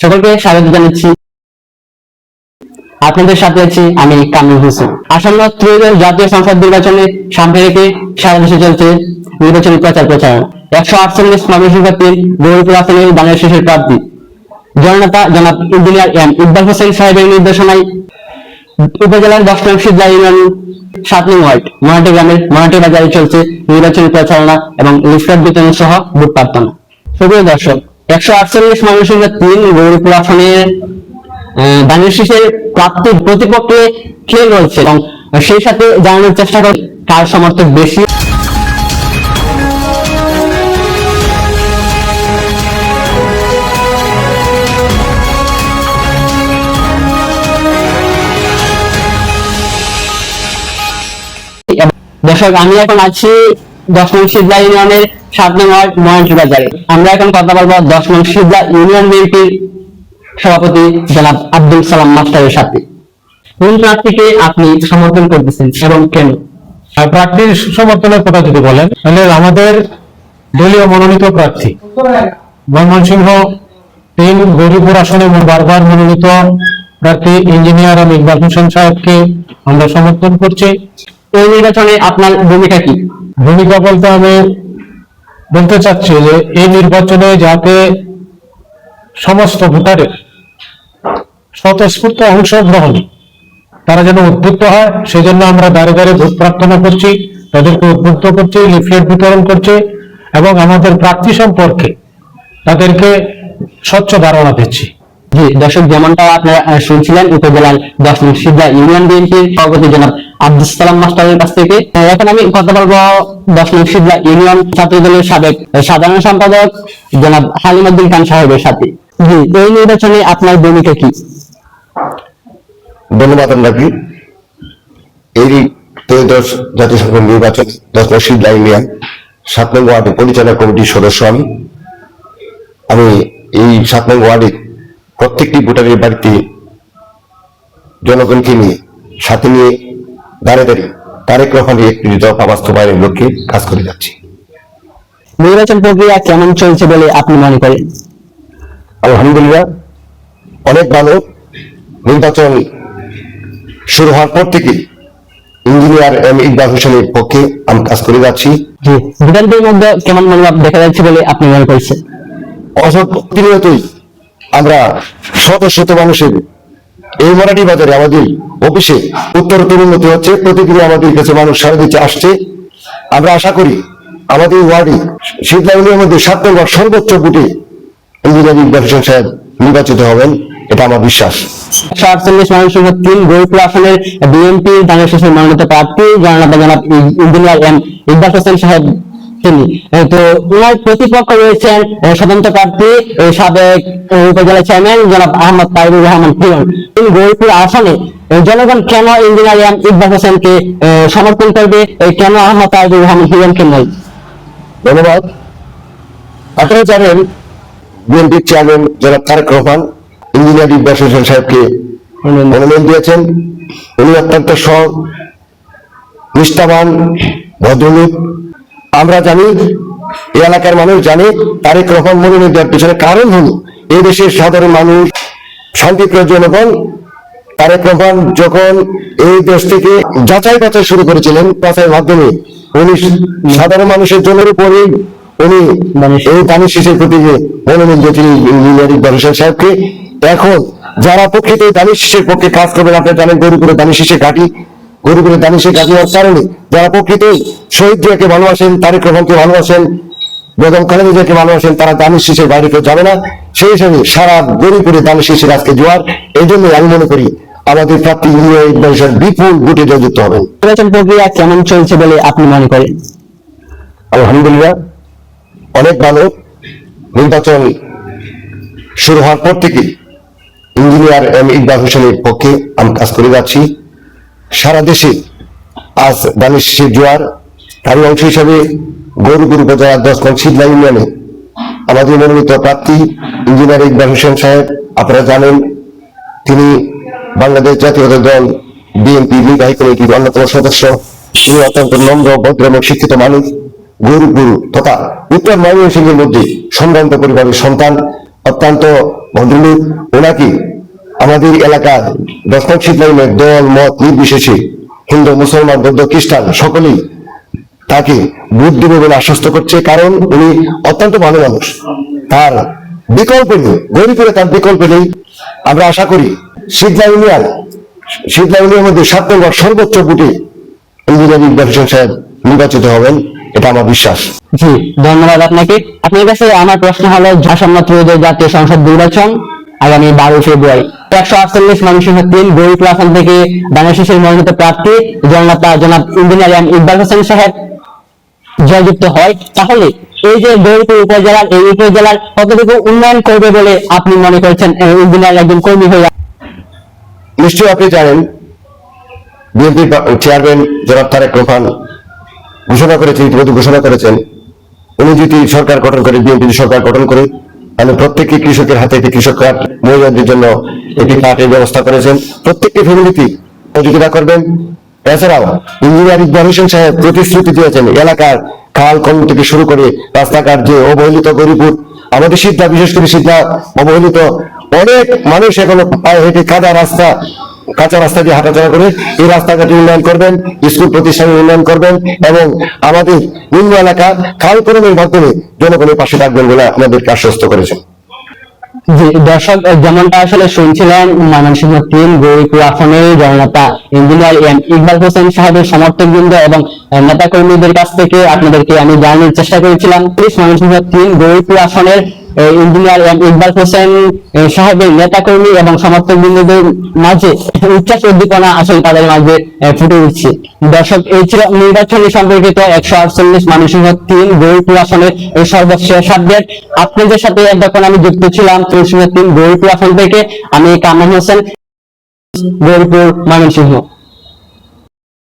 সকলকে স্বাগত জানাচ্ছি। আপনাদের সাথে আছি আমি কামিল হোসেন। আসন্ন ত্রয়োদশ জাতীয় সংসদ নির্বাচনে সামনে রেখে সারা দেশে চলছে নির্বাচনী প্রচার প্রচারণা একশো আটচল্লিশ মানুষের নবশিক্ষার্থীর গৌরীপুর আসনের বাংলাদেশের প্রার্থী জননেতা জনাব ইঞ্জিনিয়ার এম ইকবাল হোসেন সাহেবের নির্দেশনায় উপজেলার দশ নং সিদ্ধা ইউনিয়ন সাত নং ওয়ার্ড, মরাঠি গ্রামের মরাঠি বাজারে চলছে নির্বাচনী প্রচারণা এবং লিফলেট বিতরণ সহ ভোট প্রার্থনা। সুপ্রিয় দর্শক একশো আটচল্লিশ তিন গৌরীপুর আসনের বাংলাদেশের প্রাপ্তির প্রতিপক্ষে কে রয়েছে এবং সেই সাথে জানানোর চেষ্টা করে কার সমর্থক বেশি। দর্শক, আমি এখন আছি দশ নং সিদ্ধা ইউনিয়নের সাত নং ওয়ার্ড মহেন্দ্র বাজারে আমরা এখন কথা বলব দশ নং সিদ্ধা ইউনিয়ন বিএনপির সভাপতি জনাব আব্দুল সালাম মাস্টারের সাথে। কোন প্রার্থীকে আপনি সমর্থন করতেছেন এবং কেন? প্রার্থীর সমর্থনের কথা যদি বলেন তাহলে আমাদের দলীয় মনোনীত প্রার্থী ময়মনসিংহ তিন গৌরীপুর আসনে বারবার মনোনীত প্রার্থী ইঞ্জিনিয়ার এম ইকবাল হোসেন সাহেবকে আমরা সমর্থন করছি। এই নির্বাচনে আপনার ভূমিকা কি? ভূমিকা বলতে আমি বলতে চাচ্ছি যে এই নির্বাচনে যাতে সমস্ত ভোটারের স্বতঃস্ফূর্ত অংশগ্রহণ তারা যেন উদ্বুদ্ধ হয় সেই জন্য আমরা দাঁড়ে দাঁড়িয়ে ভোট প্রার্থনা করছি, তাদেরকে উদ্বুদ্ধ করছি, লিফলেট বিতরণ করছি এবং আমাদের প্রার্থী সম্পর্কে তাদেরকে স্বচ্ছ ধারণা দিচ্ছি। জি, দর্শক যেমনটা আপনারা শুনছিলেন, উপজেলার দশ নং সিদ্ধা ইউনিয়ন বিএনপির সভাপতি জনাব আব্দুল সালাম মাস্টারের কাছ থেকে। এখন আমি কথা বলব দশ নং সিদ্ধা ইউনিয়ন ছাত্র দলের সাবেক সাধারণ সম্পাদক জনাব হালিমুদ্দিন খান সাহেবের সাথে। জি, এই নির্বাচনে আপনার ভূমিকা কি? ধন্যবাদ আপনাকে এই ত্রয়োদশ জাতীয় নির্বাচন, দশ নশিদ ইউনিয়ন, সাত নম্বর ওয়ার্ডে পরিচালনা কমিটির সদস্য আমি। আমি এই সাত নম্বর ওয়ার্ডে প্রত্যেকটি ভোটারের বাড়িতে জনগণকে নিয়ে সাথে নিয়ে দাঁড়িয়ে দাঁড়িয়ে তারেক রহমানের একটি দফা বাস্তবায়নের লক্ষ্যে কাজ করে যাচ্ছি। নির্বাচন প্রক্রিয়া কেমন চলছে বলে আপনি মনে করেন? আলহামদুলিল্লাহ অনেক ভালো। নির্বাচন শুরু হওয়ার পর থেকে ইঞ্জিনিয়ার এম ইকবাল হোসেনের পক্ষে আমি কাজ করে যাচ্ছি। ভোটারদের মধ্যে কেমন মনোভাব দেখা যাচ্ছে বলে আপনি মনে করছেন? অসৎ প্রতিনিয়তই আমরা শত শত মানুষের এই মরাঠি বাজারে আমাদের অফিসে উত্তরোত্তর উন্নতি হচ্ছে প্রতিদিন আমাদের কাছে মানুষ সারা দিচ্ছে আসছে। আমরা আশা করি আমাদের ওয়ার্ডে শীতলাগুলির মধ্যে সাত নম্বর সর্বোচ্চ ভোটে ইঞ্জিনিয়ার ইকবাল সাহেব নির্বাচিত হবেন, এটা আমার বিশ্বাস। একশো আটচল্লিশ মানুষের তিন গরিপুর বিএনপি মনোনীত প্রার্থী জনাব ইঞ্জিনিয়ার এম ইকবাল হোসেন সাহেব। তিনি। তো ওনার প্রতিপক্ষ রয়েছেন স্বতন্ত্র প্রার্থী সাবেক উপজেলা চেয়ারম্যান জনাব আহমদ তাইবুর রহমান তিনি গরিপুর আসনে জনগণ কেন ইঞ্জিনিয়ার ইকবাল হোসেনকে সমর্থন করবে? কেন আহমদ তাইবুর রহমান নয় ধন্যবাদ। আপনারা জানেন বিএনপির চেয়ারম্যান জনাব তারেক রহমান ইঞ্জিনিয়ার ইকবাল হোসেন সাহেবকে মনোনয়ন দিয়েছেন। উনি অত্যন্ত সৎ নিষ্ঠাবান ভদ্রলোক। আমরা জানি এই এলাকার মানুষ জানে তারেক রহমান মনোনয়ন দেওয়ার পিছনে কারণ হলো এই দেশের সাধারণ মানুষ শান্তিপ্রিয় জনগণ তারেক রহমান যখন এই দেশ থেকে যাচাই বাছাই শুরু করেছিলেন বাছাইয়ের মাধ্যমে উনি সাধারণ মানুষের জনের উপরেই উনি এই দানি শিশের প্রতি যে মনোনয়ন দিয়েছিলেন ইকবাল হোসেন সাহেবকে এখন যারা প্রকৃত দানি শিশের পক্ষে কাজ করবেন আপনারা জানেন গরু করে দানি শিশের ঘাটি গরিবের দানি শিশের ঘাটি হওয়ার কারণে যারা প্রকৃত শহীদ জিয়াকে ভালোবাসেন তারেক রহমানকে ভালোবাসেন বেগম খালেদা জিয়াকে ভালোবাসেন তারা দানি শিশের বাইরে কেউ যাবে না। সেই হিসাবে সারা গরিপুরে দানি শিশের আজকে জোয়ার। এই জন্য আমি মনে করি আমাদের প্রাপ্তি ইউনিয়ন বিপুল ভোটে জয়যুক্ত হবেন। নির্বাচন প্রক্রিয়া কেমন চলছে বলে আপনি মনে করেন? আলহামদুলিল্লাহ অনেক ভালো। নির্বাচন শুরু হওয়ার পর থেকে ইঞ্জিনিয়ার এম ইকবাল হোসেনের পক্ষে আমি কাজ করে যাচ্ছি। সারা দেশে আজ দানিশ জোয়ার, তারই অংশ হিসাবে গৌরপুর উপজেলার দশ নং শীতলা ইউনিয়নে আমাদের মনোনীত প্রার্থী ইঞ্জিনিয়ার ইকবাল হোসেন সাহেব, আপনারা জানেন তিনি বাংলাদেশ জাতীয়তা দল বিএনপি নির্বাহী কমিটির অন্যতম সদস্য। তিনি অত্যন্ত নম্র, ভদ্র এবং শিক্ষিত মানুষ, গরু গুরু তথা উত্তর ময়মনসিংহের মধ্যে সম্ভ্রান্ত পরিবারের সন্তান, অত্যন্ত ভদ্রলোক। ওনাকে আমাদের এলাকার দশম শীতলাইনের দল, মত নির্বিশেষে হিন্দু, মুসলমান, বৌদ্ধ, খ্রিস্টান সকলেই তাকে ভোট দেবে বলে আশ্বস্ত করছে, কারণ উনি অত্যন্ত ভালো মানুষ। তার বিকল্প নেই, গরিবের তার বিকল্প নেই। আমরা আশা করি শীতলা ইউনিয়ন শীতলা ইউনিয়নের মধ্যে সাত নম্বর সর্বোচ্চ ভোটে ইঞ্জিনিয়ারিং ইকবাল সাহেব নির্বাচিত হবেন, এটা আমার বিশ্বাস। জি, ধন্যবাদ আপনাকে। আপনার কাছে আমার প্রশ্ন হলো ত্রয়োদশ জাতীয় সংসদ নির্বাচন আগামী বারো ফেব্রুয়ারি। একশো আটচল্লিশ মানুষের তিন গরিব আসন থেকে বাংলাদেশের মনোনীত প্রার্থী জনতা জনাব ইঞ্জিনিয়ার এম ইকবাল হোসেন সাহেব জয়যুক্ত হয়। তাহলে এই যে গৌরীপুর উপজেলার, এই উপজেলার কতটুকু উন্নয়ন করবে বলে আপনি মনে করছেন? ইঞ্জিনিয়ার একজন কর্মী হয়ে নিশ্চয়ই আপনি জানেন, বিএনপি চেয়ারম্যান জনাব তারেক রহমান ঘোষণা করেছেন, ইতিমধ্যে ঘোষণা করেছেন, উনি যদি সরকার গঠন করে, বিএনপি সরকার গঠন করে তাহলে প্রত্যেককে কৃষকের হাতে একটি কৃষক কার্ড মহিলাদের জন্য একটি কার্ডের ব্যবস্থা করেছেন। প্রত্যেকটি ফ্যামিলিতে সহযোগিতা করবেন। এছাড়াও ইঞ্জিনিয়ার হোসেন সাহেব প্রতিশ্রুতি দিয়েছেন, এলাকার খাল কল থেকে শুরু করে রাস্তাঘাট যে অবহেলিত গরিবুর, আমাদের সিদ্ধা, বিশেষ করে সিদ্ধা অবহেলিত অনেক মানুষ এখনও পায়ে হেঁটে কাদা রাস্তা কাঁচা রাস্তা দিয়ে হাঁটাচলা করে এই রাস্তাঘাট উন্নয়ন করবেন, স্কুল প্রতিষ্ঠান উন্নয়ন করবেন এবং আমাদের নিম্ন এলাকা খাল করণের মাধ্যমে জনগণের পাশে থাকবেন বলে আমাদেরকে আশ্বস্ত করেছেন দর্শক, যেমনটা আসলে শুনছিলেন ময়মনসিংহ তিন গৌরীপুর আসনে জননেতা ইঞ্জিনিয়ার এম ইকবাল হোসেন সাহেবের সমর্থক বৃন্দ এবং নেতা কর্মীদের কাছ থেকে আপনাদেরকে আমি জানানোর চেষ্টা করেছিলাম। ময়মনসিংহ তিন গৌরীপুর আসনের ইঞ্জিনিয়ার এম ইকবাল হোসেন সাহেবের নেতা কর্মী এবং সমর্থক বৃন্দদের মাঝে উচ্ছ্বাস উদ্দীপনা আসলে তাদের মাঝে ফুটে উঠছে। দর্শক, এই ছিল নির্বাচনী সম্পর্কিত একশো আটচল্লিশ ময়মনসিংহ তিন গৌরীপুর আসনের সর্বশেষ আপডেট। আপনাদের সাথে এতক্ষণ আমি যুক্ত ছিলাম তুলসিংহ তিন গৌরীপুর আসন থেকে। আমি কামাল হোসেন গৌরীপুর ময়মনসিংহ